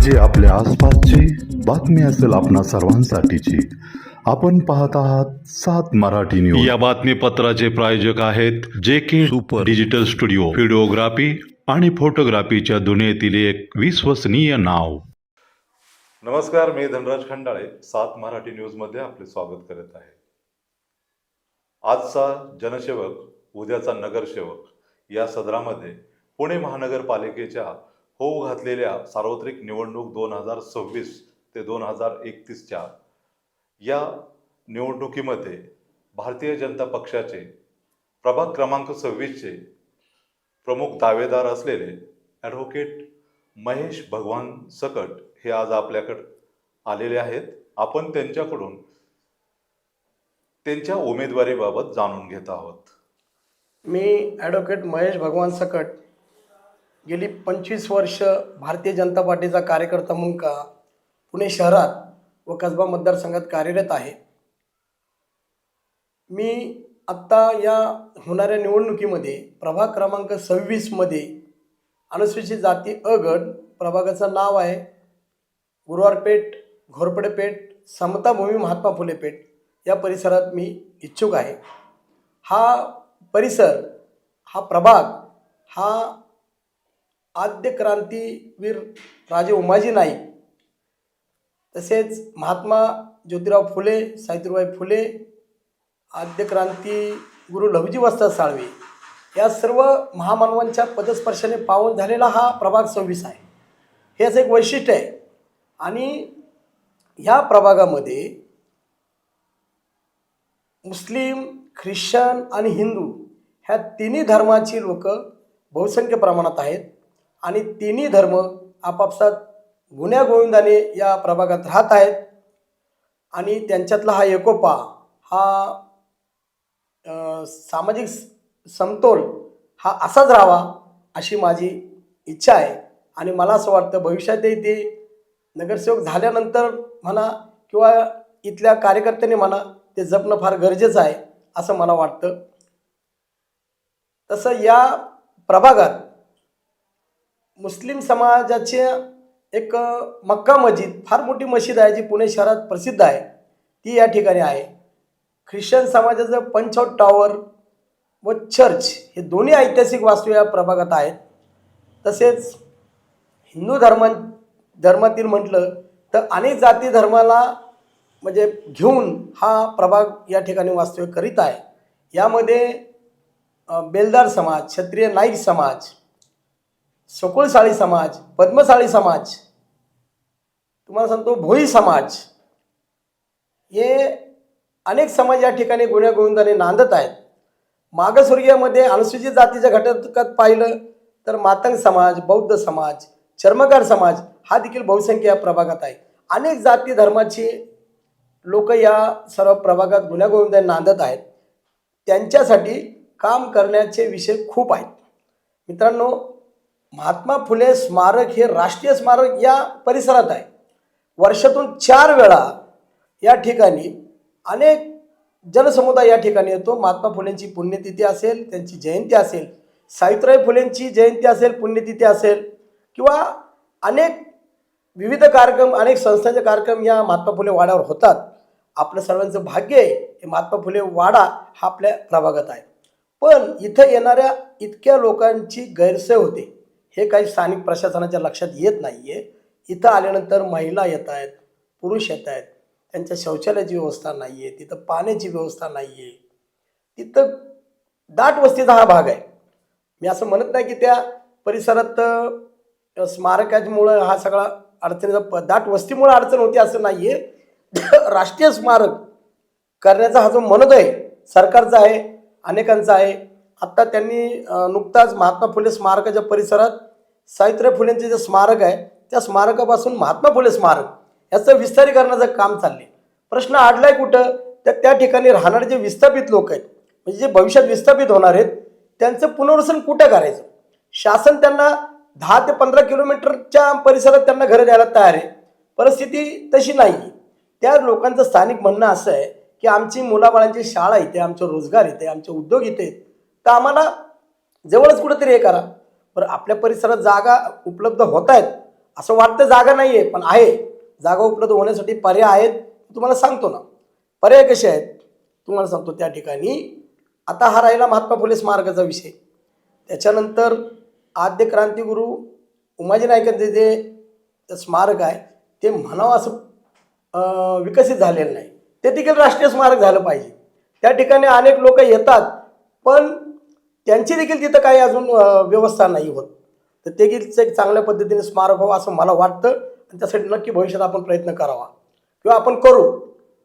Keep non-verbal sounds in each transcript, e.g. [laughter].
म्हणजे आपल्या आसपासची बातमी असेल आपणा सर्वांसाठीची. आपण पाहत आहात सात मराठी न्यूज या बातमीपत्राचे प्रायोजक आहेत J K super digital studio videography आणि फोटोग्राफीच्या दुनियेतील एक विश्वसनीय नाव. नमस्कार मी धनराज खंडाळे. सात मराठी न्यूजमध्ये आपले स्वागत करत आहे. आजचा जनसेवक उद्याचा नगरसेवक या सदरामध्ये पुणे महानगरपालिकेच्या होऊ घातलेल्या सार्वत्रिक निवडणूक दोन हजार सव्वीस ते दोन हजार एकतीसच्या या निवडणुकीमध्ये भारतीय जनता पक्षाचे प्रभाग क्रमांक सव्वीसचे प्रमुख दावेदार असलेले ॲडव्होकेट महेश भगवान सकट हे आज आपल्याकडे आलेले आहेत. आपण त्यांच्याकडून त्यांच्या उमेदवारीबाबत जाणून घेत आहोत. मी ॲडव्होकेट महेश भगवान सकट गेली पंचवीस वर्ष भारतीय जनता पार्टीचा कार्यकर्ता म्हणून का पुणे शहरात व कसबा मतदारसंघात कार्यरत आहे? मी आत्ता या होणाऱ्या निवडणुकीमध्ये प्रभाग क्रमांक सव्वीसमध्ये अनुसूचित जाती अ गट प्रभागाचं नाव आहे. गुरुवारपेठ घोरपडेपेठ समताभूमी महात्मा फुले पेठ या परिसरात मी इच्छुक आहे. हा परिसर हा प्रभाग हा आद्य क्रांतीवीर राजे उमाजी नाईक तसेच महात्मा ज्योतिराव फुले सावित्रीबाई फुले आद्य क्रांती गुरु लहुजी वस्ताद साळवे या सर्व महामानवांच्या पदस्पर्शाने पावन झालेला हा प्रभाग सव्वीस आहे. हे असं एक वैशिष्ट्य आहे. आणि ह्या प्रभागामध्ये मुस्लिम ख्रिश्चन आणि हिंदू ह्या तिन्ही धर्माची लोक बहुसंख्य प्रमाणात आहेत. आणि तिन्ही धर्म आपापसात गुण्यागोविंदाने या प्रभागात राहत आहेत. आणि त्यांच्यातला हा एकोपा हा सामाजिक समतोल हा असाच राहावा अशी माझी इच्छा आहे. आणि मला असं वाटतं भविष्यातही ते नगरसेवक झाल्यानंतर म्हणा किंवा इथल्या कार्यकर्त्यांनी म्हणा ते जपणं फार गरजेचं आहे असं मला वाटतं. तसं या प्रभागात मुस्लिम समाजाचे एक मक्का मस्जिद फार मोठी मशीद आहे जी पुणे शहरात प्रसिद्ध आहे. ती या ठिकाणी आहे. ख्रिश्चन समाजाचं पंचआउट टॉवर व चर्च हे दोन्ही ऐतिहासिक वास्तू या प्रभागात आहेत. तसेच हिंदू धर्मा धर्मातील म्हटलं तर अनेक जाती धर्माला म्हणजे घेऊन हा प्रभाग या ठिकाणी वास्तव्य करीत आहे. यामध्ये बेलदार समाज क्षत्रिय नाईक समाज सकुळसाळी समाज पद्मसाळी समाज तुम्हाला सांगतो भोई समाज हे अनेक समाज या ठिकाणी गुण्यागोविंदाने नांदत आहेत. मागासवर्गीयामध्ये अनुसूचित जातीच्या घटकात पाहिलं तर मातंग समाज बौद्ध समाज चर्मकार समाज हा देखील बहुसंख्य या प्रभागात आहे. अनेक जाती धर्माची लोक या सर्व प्रभागात गुण्यागोविंदाने नांदत आहेत. त्यांच्यासाठी काम करण्याचे विषय खूप आहेत. मित्रांनो महात्मा फुले स्मारक हे राष्ट्रीय स्मारक या परिसरात आहे. वर्षातून चार वेळा या ठिकाणी अनेक जनसमुदाय या ठिकाणी येतो. महात्मा फुलेंची पुण्यतिथी असेल त्यांची जयंती असेल सावित्रीबाई फुलेंची जयंती असेल पुण्यतिथी असेल किंवा अनेक विविध कार्यक्रम अनेक संस्थांचे कार्यक्रम या महात्मा फुले वाड्यावर होतात. आपलं सर्वांचं भाग्य आहे हे महात्मा फुले वाडा हा आपल्या प्रभागात आहे. पण इथं येणाऱ्या इतक्या लोकांची गैरसोय होते. हे काही स्थानिक प्रशासनाच्या लक्षात येत नाही आहे इथं आल्यानंतर महिला येत आहेत पुरुष येत आहेत. त्यांच्या शौचालयाची व्यवस्था नाही आहे तिथं पाण्याची व्यवस्था नाही आहे तिथं दाट वस्तीचा हा भाग आहे. मी असं म्हणत नाही की त्या परिसरात स्मारकामुळं हा सगळा अडचणीचा प- दाट वस्तीमुळे अडचण होती असं नाही आहे [coughs] राष्ट्रीय स्मारक करण्याचा हा जो मनोदय आहे सरकारचा आहे अनेकांचा आहे आत्ता त्यांनी नुकताच महात्मा फुले स्मारकाच्या परिसरात सावित्रीबाई फुलेंचे जे स्मारक आहे त्या स्मारकापासून महात्मा फुले स्मारक याचं विस्तारीकरणाचं काम चालले प्रश्न आडलाय कुठं? तर त्या ठिकाणी राहणारे जे विस्थापित लोक आहेत म्हणजे जे भविष्यात विस्थापित होणार आहेत त्यांचं पुनर्वसन कुठं करायचं? शासन त्यांना दहा ते पंधरा किलोमीटरच्या परिसरात त्यांना घरं द्यायला तयार आहे. परिस्थिती तशी नाही त्या लोकांचं स्थानिक म्हणणं असं आहे की आमची मुलाबाळांची शाळा इथे आमचा रोजगार इथे आमचे उद्योग इथे आहेत. तर आम्हाला जवळच कुठंतरी हे करा. बरं आपल्या परिसरात जागा उपलब्ध होत आहेत असं वाटतं जागा नाही आहे पण आहे. जागा उपलब्ध होण्यासाठी पर्याय आहेत तुम्हाला सांगतो ना. पर्याय कसे आहेत? तुम्हाला सांगतो त्या ठिकाणी आता हा राहिला महात्मा फुले स्मारकाचा विषय. त्याच्यानंतर आद्य क्रांतिगुरू उमाजी नायकांचे जे स्मारक आहे ते म्हणावं असं विकसित झालेलं नाही. ते देखील राष्ट्रीय स्मारक झालं पाहिजे. त्या ठिकाणी अनेक लोक येतात पण त्यांची देखील तिथं काही अजून व्यवस्था नाही होत. तर ते देखील एक चांगल्या पद्धतीने स्मारक व्हावं असं मला वाटतं. आणि त्यासाठी नक्की भविष्यात आपण प्रयत्न करावा. किंवा आपण करू.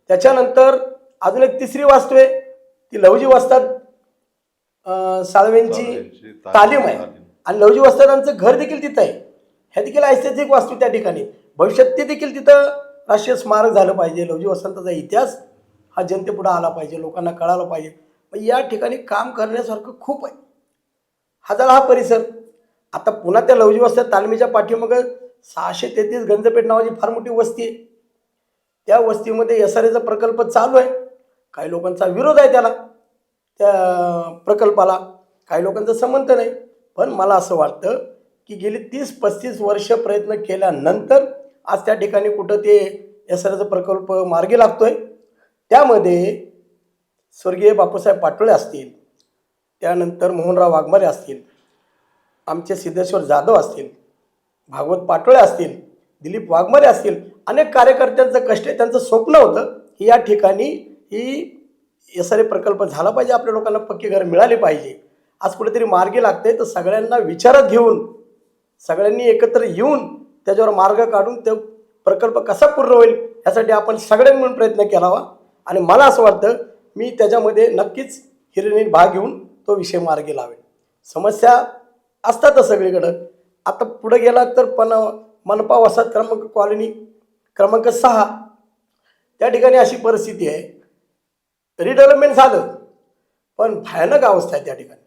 त्याच्यानंतर अजून एक तिसरी वास्तू आहे. ती लवजी वस्तात अं, साळवेंची तालीम आहे. आणि लवजी वस्तादांचं घर देखील तिथं आहे. ह्या देखील ऐतिहासिक वास्तू त्या ठिकाणी. भविष्यात ते देखील तिथं राष्ट्रीय स्मारक झालं पाहिजे. लवजी वसंताचा इतिहास हा जनतेपुढे आला पाहिजे. लोकांना कळालं पाहिजे. या ठिकाणी काम करण्यासारखं खूप आहे. हा झाला हा परिसर. आता पुन्हा त्या लवजी वस्त्या तालमीच्या पाठीमागं सहाशे तेहतीस गंजपेठ नावाची फार मोठी वस्ती आहे. त्या वस्तीमध्ये एस आर एचा प्रकल्प चालू आहे. काही लोकांचा विरोध आहे त्याला. त्या प्रकल्पाला काही लोकांचं संबंध नाही पण मला असं वाटतं की गेली तीस पस्तीस वर्ष प्रयत्न केल्यानंतर आज त्या ठिकाणी कुठं ते एस आर एचा प्रकल्प मार्गी आहे त्यामध्ये स्वर्गीय बापूसाहेब पाटोळे असतील त्यानंतर मोहनराव वाघमारे असतील आमचे सिद्धेश्वर जाधव असतील भागवत पाटोळे असतील दिलीप वाघमारे असतील अनेक कार्यकर्त्यांचं कष्ट आहे त्यांचं स्वप्न होतं की या ठिकाणी ही एस आर ए प्रकल्प झाला पाहिजे आपल्या लोकांना पक्की घर मिळाले पाहिजे. आज कुठेतरी मार्गी लागते तर सगळ्यांना विचारात घेऊन सगळ्यांनी एकत्र येऊन त्याच्यावर मार्ग काढून तो प्रकल्प कसा पूर्ण होईल यासाठी आपण सगळ्यांनी मिळून प्रयत्न केलावा. आणि मला असं वाटतं मी त्याच्यामध्ये नक्कीच हिरिणी भाग घेऊन तो विषय मार्गी लावेल समस्या असतातच सगळीकडं. आता पुढं गेला तर पण मनपा वसाहत क्रमांक कॉलनी क्रमांक सहा. त्या ठिकाणी अशी परिस्थिती आहे. रिडेव्हलपमेंट झालं पण भयानक अवस्था आहे त्या ठिकाणी.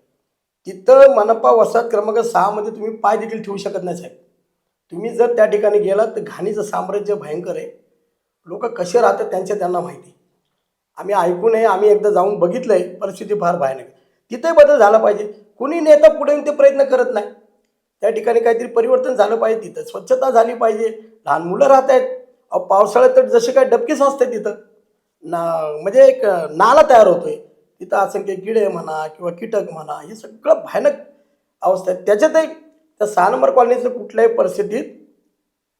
तिथं मनपा वसाहत क्रमांक सहामध्ये तुम्ही पाय देखील ठेवू शकत नाही साहेब. तुम्ही जर त्या ठिकाणी गेलात तर घाणीचं साम्राज्य भयंकर आहे. लोक कसे राहतात त्यांच्या त्यांना माहिती. आम्ही ऐकून आहे आम्ही एकदा जाऊन बघितलं आहे परिस्थिती फार भयानक आहे. तिथेही बदल झाला पाहिजे. कुणी नेता पुढे येऊन ते प्रयत्न करत नाही. त्या ठिकाणी काहीतरी परिवर्तन झालं पाहिजे तिथं स्वच्छता झाली पाहिजे. लहान मुलं राहत आहेत. अहो पावसाळ्यात तर जसे काय डबकीच असते तिथं. ना म्हणजे एक नाला तयार होतोय. तिथं असंख्य किडे म्हणा किंवा कीटक म्हणा हे सगळं भयानक अवस्था आहे. त्याच्यातही त्या सहा नंबर कॉलनीचं कुठल्याही परिस्थितीत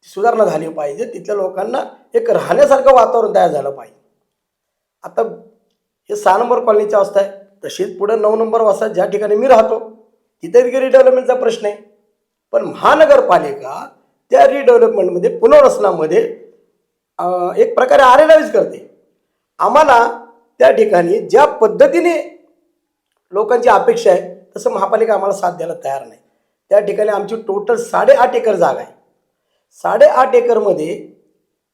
सुधारणा झाली पाहिजे. तिथल्या लोकांना एक राहण्यासारखं वातावरण तयार झालं पाहिजे. आता हे सहा नंबर कॉलनीची अवस्था आहे. तशीच पुढं नऊ नंबर वसाहत ज्या ठिकाणी मी राहतो तिथे देखील रिडेव्हलपमेंटचा प्रश्न आहे. पण महानगरपालिका त्या रिडेव्हलपमेंटमध्ये पुनर्वसनामध्ये एक प्रकारे आरेलाईज करते. आम्हाला त्या ठिकाणी ज्या पद्धतीने लोकांची अपेक्षा आहे तसं महापालिका आम्हाला साथ द्यायला तयार नाही. त्या ठिकाणी आमची टोटल साडेआठ एकर जागा आहे. साडेआठ एकरमध्ये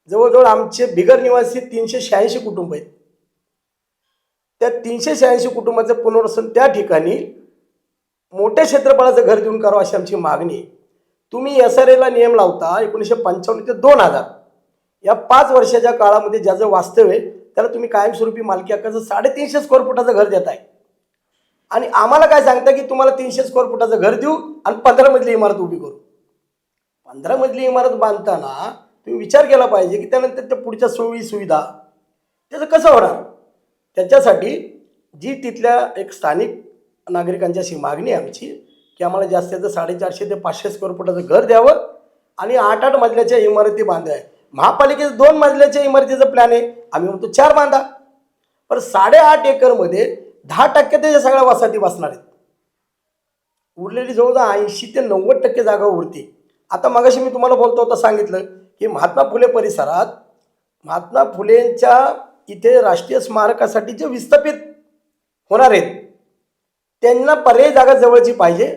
जवळजवळ आमचे बिगर निवासी तीनशे शहाऐंशी कुटुंब आहेत. त्या तीनशे शहाऐंशी कुटुंबाचं पुनर्वसन त्या ठिकाणी मोठ्या क्षेत्रफळाचं घर देऊन करावं अशी आमची मागणी आहे. तुम्ही एस आर एला नियम लावता एकोणीसशे पंचावन्न ते दोन हजार. या पाच वर्षाच्या काळामध्ये ज्याचं वास्तव आहे त्याला तुम्ही कायमस्वरूपी मालकी हक्काचं साडेतीनशे स्क्वेअर फुटाचं घर देत आहे आणि आम्हाला काय सांगता की तुम्हाला तीनशे स्क्वेअर फुटाचं घर देऊ आणि पंधरा मजली इमारत उभी करू. पंधरा मजली इमारत बांधताना तुम्ही विचार केला पाहिजे की त्यानंतर त्या पुढच्या सोयी सुविधा त्याचं कसं होणार? त्याच्यासाठी जी तिथल्या एक स्थानिक नागरिकांची अशी मागणी आहे आमची की आम्हाला जास्तीत जास्त साडेचारशे ते पाचशे स्क्वेअर फुटाचं घर द्यावं आणि आठ आठ मजल्याच्या इमारती बांधाय महापालिकेचं दोन मजल्याच्या इमारतीचं प्लॅन आहे. आम्ही म्हणतो चार बांधा. पण साडेआठ एकरमध्ये दहा टक्के त्याच्या सगळ्या वसाहती बसणार आहेत. उरलेली जवळजवळ ऐंशी ते नव्वद टक्के जागा उरते आता मगाशी मी तुम्हाला बोलतो होता सांगितलं की महात्मा फुले परिसरात महात्मा फुलेंच्या इथे राष्ट्रीय स्मारकासाठी जे विस्थापित होणार आहेत त्यांना पर्यायी जागा जवळची पाहिजे.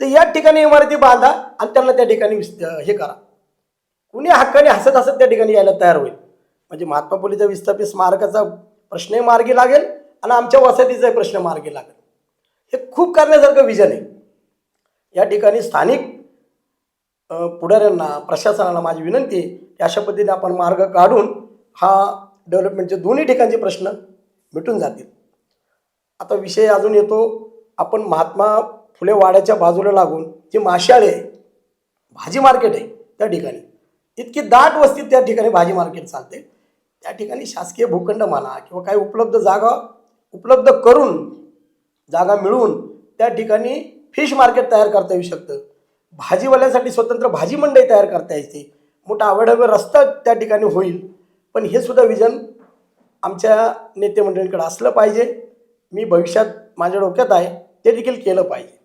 तर या ठिकाणी इमारती बांधा आणि त्यांना त्या ठिकाणी विस्त हे करा. कुणी हक्काने हसत हसत त्या ठिकाणी यायला तयार होईल? म्हणजे महात्मा फुलेच्या विस्थापित स्मारकाचा प्रश्नही मार्गी लागेल आणि आमच्या वसाहतीचाही प्रश्न मार्गी लागेल. हे खूप करण्यासारखं विजन आहे. या ठिकाणी स्थानिक पुढाऱ्यांना प्रशासनाला माझी विनंती आहे की अशा पद्धतीने आपण मार्ग काढून हा डेव्हलपमेंटचे दोन्ही ठिकाणचे प्रश्न मिटून जातील. आता विषय अजून येतो आपण महात्मा फुले वाड्याच्या बाजूला लागून जे माशाळे आहे भाजी मार्केट आहे त्या ठिकाणी. इतकी दाट वस्तीत त्या ठिकाणी भाजी मार्केट चालते. त्या ठिकाणी शासकीय भूखंड म्हणा किंवा काही उपलब्ध जागा उपलब्ध करून जागा मिळवून त्या ठिकाणी फिश मार्केट तयार करता येऊ शकतं. भाजीवाल्यांसाठी स्वतंत्र भाजी मंडई तयार करता येते. मोठा आवडावर रस्ता त्या ठिकाणी होईल. पण हे सुद्धा विजन आमच्या नेते मंडळींकडे असलं पाहिजे. मी भविष्यात माझ्या डोक्यात आहे ते देखील केलं पाहिजे.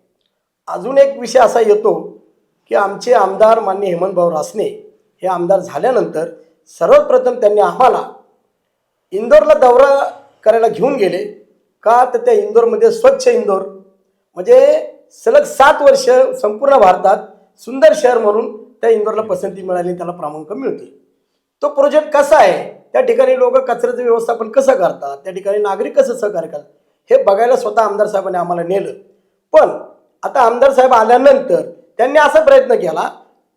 अजून एक विषय असा येतो की आमचे आमदार मान्य हेमंतभाऊ रासने हे आमदार झाल्यानंतर सर्वप्रथम त्यांनी आम्हाला इंदोरला दौरा करायला घेऊन गेले. का? तर त्या इंदोरमध्ये स्वच्छ इंदोर म्हणजे सलग सात वर्ष संपूर्ण भारतात सुंदर शहर म्हणून त्या इंदोरला पसंती मिळाली त्याला क्रमांक मिळते. तो प्रोजेक्ट कसा आहे? त्या ठिकाणी लोक कचऱ्याचं व्यवस्थापन कसं करतात? त्या ठिकाणी नागरिक कसं सहकार्य करतात? हे बघायला स्वतः आमदार साहेबांनी आम्हाला नेलं. पण आता आमदार साहेब आल्यानंतर त्यांनी असा प्रयत्न केला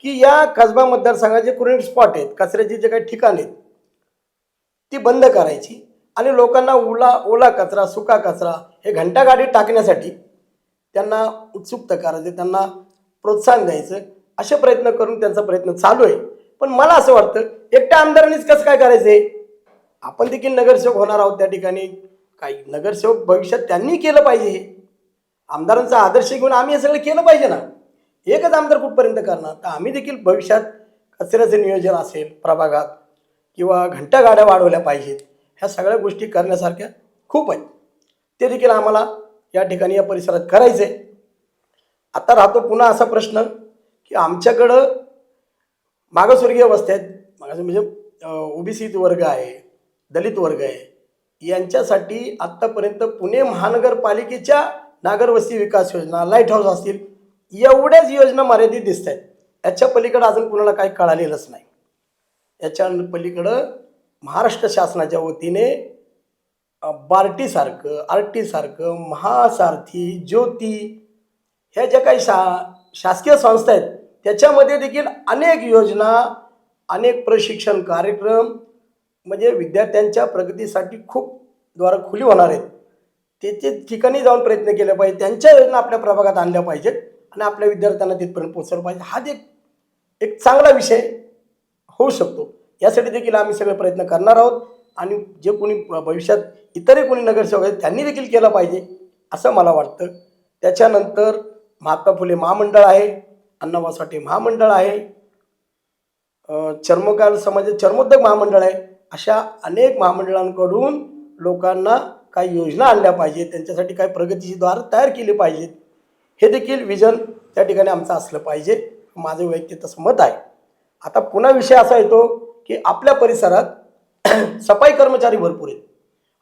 की या कसबा मतदारसंघाचे कुरिंग स्पॉट आहेत कचऱ्याचे जे काही ठिकाण आहेत ती बंद करायची आणि लोकांना ओला ओला कचरा सुका कचरा हे घंटागाडीत टाकण्यासाठी त्यांना उत्सुकता करायचे त्यांना प्रोत्साहन द्यायचं. असे प्रयत्न करून त्यांचा प्रयत्न चालू आहे. पण मला असं वाटतं एकट्या आमदारांनीच कसं काय करायचंय आपण देखील नगरसेवक होणार आहोत त्या ठिकाणी. काही नगरसेवक भविष्यात त्यांनी केलं पाहिजे हे. आमदारांचा आदर्श घेऊन आम्ही हे सगळं केलं पाहिजे ना. एकच आमदार कुठपर्यंत करणार? तर आम्ही देखील भविष्यात कचऱ्याचं नियोजन असेल प्रभागात किंवा घंटा गाड्या वाढवल्या पाहिजेत. ह्या सगळ्या गोष्टी करण्यासारख्या खूप आहेत. ते देखील आम्हाला या ठिकाणी या परिसरात करायचं आहे आता राहतो पुन्हा असा प्रश्न की आमच्याकडं मागासवर्गीय वस्त्या आहेत मागास म्हणजे ओबीसी वर्ग आहे दलित वर्ग आहे यांच्यासाठी आत्तापर्यंत पुणे महानगरपालिकेच्या नागरवस्ती विकास योजना लाइट हाऊस असतील एवढ्याच योजना मर्यादित दिसत आहेत याच्या पलीकडं अजून कुणाला काही कळालेलंच नाही. याच्या पलीकडं महाराष्ट्र शासनाच्या वतीने बार्टीसारखं आर टीसारखं महासारथी ज्योती ह्या ज्या काही शा शासकीय संस्था आहेत त्याच्यामध्ये देखील अनेक योजना अनेक प्रशिक्षण कार्यक्रम म्हणजे विद्यार्थ्यांच्या प्रगतीसाठी खूप द्वारा खुली होणार आहेत. त्याचे ठिकाणी जाऊन प्रयत्न केले पाहिजे. त्यांच्या योजना आपल्या प्रभागात आणल्या पाहिजेत आणि आपल्या विद्यार्थ्यांना तिथपर्यंत पोहोचवलं पाहिजे. हा एक एक चांगला विषय होऊ शकतो. यासाठी देखील आम्ही सगळे प्रयत्न करणार आहोत आणि जे कोणी भविष्यात इतरही कोणी नगरसेवक आहेत त्यांनी देखील केलं पाहिजे असं मला वाटतं. त्याच्यानंतर महात्मा फुले महामंडळ आहे. अण्णाभाऊ महामंडळ आहे. चर्मकार समाज चर्मोद्योग महामंडळ आहे. अशा अनेक महामंडळांकडून लोकांना काही योजना आणल्या पाहिजेत. त्यांच्यासाठी काही प्रगतीची द्वार तयार केली पाहिजेत. हे देखील विजन त्या ठिकाणी आमचं असलं पाहिजे. माझं वैयक्तिक तसं मत आहे. आता पुन्हा विषय असा येतो की आपल्या परिसरात [clears throat] सफाई कर्मचारी भरपूर आहेत.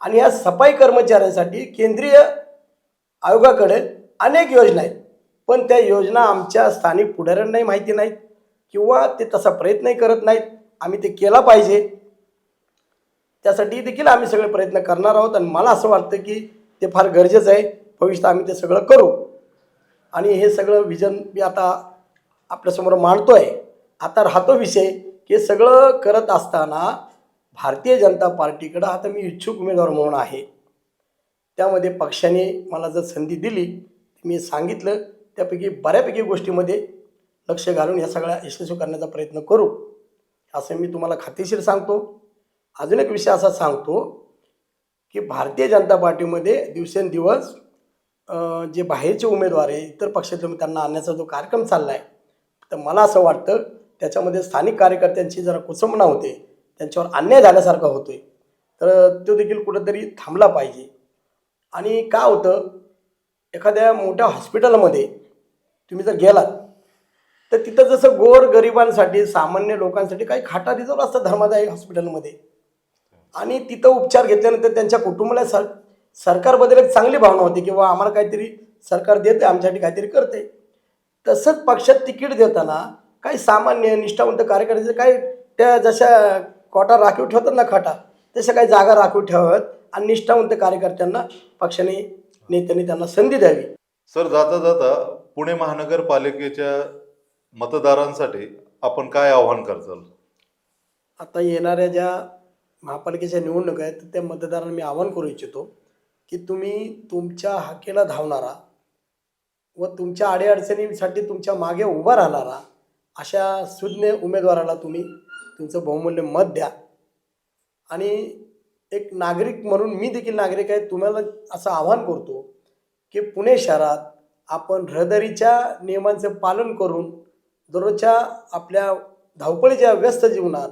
आणि या सफाई कर्मचाऱ्यांसाठी केंद्रीय आयोगाकडे अनेक योजना आहेत. पण त्या योजना आमच्या स्थानिक पुढाऱ्यांनाही माहिती नाहीत किंवा ते तसा प्रयत्नही करत नाहीत. आम्ही ते केला पाहिजे. त्यासाठी देखील आम्ही सगळे प्रयत्न करणार आहोत आणि मला असं वाटतं की ते फार गरजेचं आहे. भविष्यात आम्ही ते सगळं करू. आणि हे सगळं विजन मी आता आपल्यासमोर मांडतो आहे आता राहतो विषय की हे सगळं करत असताना भारतीय जनता पार्टीकडं आता मी इच्छुक उमेदवार म्हणून आहे. त्यामध्ये पक्षाने मला जर संधी दिली मी सांगितलं त्यापैकी बऱ्यापैकी गोष्टीमध्ये लक्ष घालून या सगळ्या यशस्वी करण्याचा प्रयत्न करू. असं मी तुम्हाला खात्रीशीर सांगतो. अजून एक विषय असा सांगतो की भारतीय जनता पार्टीमध्ये दिवसेंदिवस जे बाहेरचे उमेदवार आहे इतर पक्षातले त्यांना आणण्याचा जो कार्यक्रम चालला आहे तर मला असं वाटतं त्याच्यामध्ये स्थानिक कार्यकर्त्यांची जरा कुसंबना होते त्यांच्यावर अन्याय झाल्यासारखा होतो आहे तर तो देखील कुठंतरी थांबला पाहिजे. आणि का होतं? एखाद्या मोठ्या हॉस्पिटलमध्ये तुम्ही जर गेलात तर तिथं जसं गोर गरिबांसाठी सामान्य लोकांसाठी काही खाटा रिझर्व असतात धर्मादायी हॉस्पिटलमध्ये. आणि तिथं उपचार घेतल्यानंतर त्यांच्या कुटुंबाला सर सरकारबद्दल एक चांगली भावना होती किंवा आम्हाला काहीतरी सरकार देते आमच्यासाठी काहीतरी करते तसंच पक्षात तिकीट देताना काही सामान्य निष्ठावंत कार्यकर्त्याचे काही त्या जशा कोटा राखीव ठेवतात ना खाटा तशा काही जागा राखीव ठेवत आणि निष्ठावंत कार्यकर्त्यांना पक्षाने नेत्यांनी त्यांना संधी द्यावी. सर जाता जाता पुणे महानगरपालिकेच्या मतदारांसाठी आपण काय आव्हान करताल? आता येणाऱ्या ज्या महापालिकेच्या निवडणुका आहेत तर त्या मतदारांना मी आवाहन करू इच्छितो की तुम्ही तुमच्या हाकेला धावणारा व तुमच्या अडीअडचणीसाठी तुमच्या मागे उभा राहणारा अशा सुज्ञ उमेदवाराला तुम्ही तुमचं बहुमूल्य मत द्या. आणि एक नागरिक म्हणून मी देखील नागरिक आहे तुम्हाला असं आवाहन करतो की पुणे शहरात आपण रहदारीच्या नियमांचं पालन करून दररोजच्या आपल्या धावपळीच्या व्यस्त जीवनात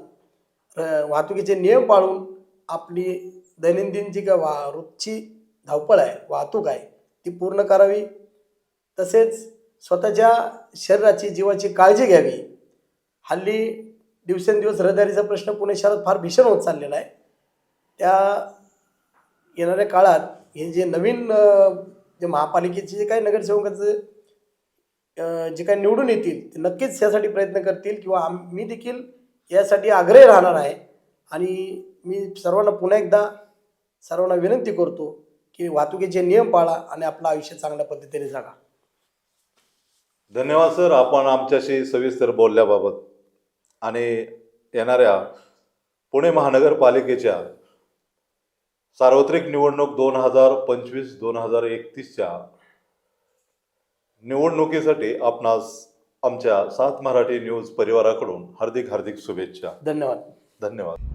र- वाहतुकीचे नियम पाळून आपली दैनंदिन जी काय वा रोजची धावपळ आहे वाहतूक आहे ती पूर्ण करावी. तसेच स्वतःच्या शरीराची जीवाची काळजी घ्यावी. हल्ली दिवसेंदिवस रहदारीचा प्रश्न पुणे शहरात फार भीषण होत चाललेला आहे. त्या येणाऱ्या काळात हे जे नवीन जे महापालिकेचे जे काही नगरसेवकाचं जे काही निवडून येतील ते नक्कीच यासाठी प्रयत्न करतील किंवा आम मी देखील यासाठी आग्रही राहणार आहे. आणि मी सर्वांना पुन्हा एकदा सर्वांना विनंती करतो की वाहतुकीचे नियम पाळा आणि आपलं आयुष्य चांगल्या पद्धतीने जगा. धन्यवाद सर. आपण आमच्याशी सविस्तर बोलल्याबाबत. आणि येणाऱ्या पुणे महानगरपालिकेच्या सार्वत्रिक निवडणूक दोन हजार पंचवीस दोन हजार एकतीसच्या निवडणुकीसाठी आपणास आमच्या सात मराठी न्यूज परिवाराकडून हार्दिक हार्दिक शुभेच्छा. धन्यवाद. धन्यवाद.